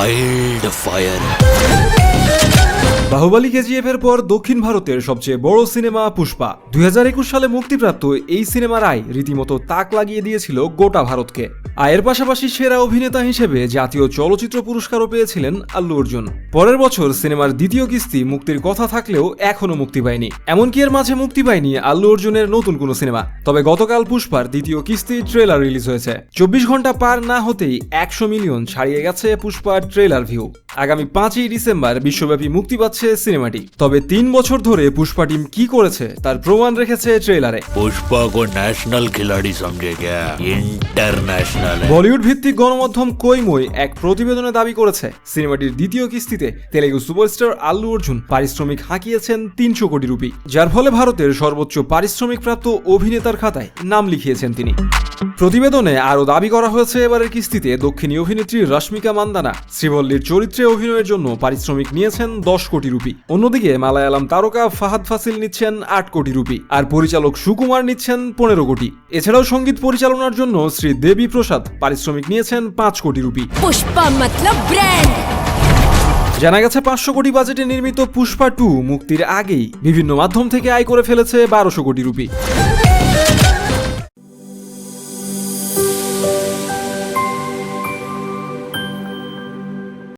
Wild fire Baahubali KGF এর পর দক্ষিণ ভারতের সবচেয়ে বড় সিনেমা পুষ্পা। দুই হাজার একুশ সালে মুক্তিপ্রাপ্ত এই সিনেমার আয় রীতিমতো তাক লাগিয়ে দিয়েছিল গোটা ভারতকে। আয়ের পাশাপাশি সেরা অভিনেতা হিসেবে জাতীয় চলচ্চিত্র পুরস্কারও পেয়েছিলেন আল্লু অর্জুন। পরের বছর সিনেমার দ্বিতীয় কিস্তি মুক্তির কথা থাকলেও এখনও মুক্তি পায়নি। এমনকি এর মাঝে মুক্তি পায়নি আল্লু অর্জুনের নতুন কোনো সিনেমা। তবে গতকাল পুষ্পার দ্বিতীয় কিস্তি ট্রেলার রিলিজ হয়েছে। চব্বিশ ঘণ্টা পার না হতেই একশো মিলিয়ন ছাড়িয়ে গেছে পুষ্পার ট্রেলার ভিউ। আগামী পাঁচই ডিসেম্বর বিশ্বব্যাপী মুক্তি পাচ্ছে সিনেমাটি তবে তিন বছর ধরে পুষ্পা টিম কি করেছে তার প্রমাণ রেখেছে ট্রেলারে पुष्पा को नेशनल खिलाड़ी समझे क्या इंटरनेशनल है বলিউড ভিত্তিক গণমাধ্যম কৈময় এক প্রতিবেদনে দাবি করেছে সিনেমাটির দ্বিতীয় কিস্তিতে তেলেগু সুপারস্টার আল্লু অর্জুন পারিশ্রমিক হাঁকিয়েছেন তিনশো কোটি রুপি যার ফলে ভারতের সর্বোচ্চ পারিশ্রমিক প্রাপ্ত অভিনেতার খাতায় নাম লিখিয়েছেন তিনি প্রতিবেদনে আরও দাবি করা হয়েছে এবারের কিস্তিতে দক্ষিণী অভিনেত্রী রশ্মিকা মান্দানা। শ্রীবল্লির চরিত্রে অভিনয়ের জন্য পারিশ্রমিক নিয়েছেন দশ কোটি রুপি। অন্যদিকে মালায়ালাম তারকা ফাহাদ ফাসিল নিচ্ছেন আট কোটি রুপি আর পরিচালক সুকুমার নিচ্ছেন পনেরো কোটি। এছাড়াও সংগীত পরিচালনার জন্য শ্রী দেবী প্রসাদ পারিশ্রমিক নিয়েছেন পাঁচ কোটি রুপি। জানা গেছে পাঁচশো কোটি বাজেটে নির্মিত পুষ্পা টু মুক্তির আগেই বিভিন্ন মাধ্যম থেকে আয় করে ফেলেছে বারোশো কোটি রুপি।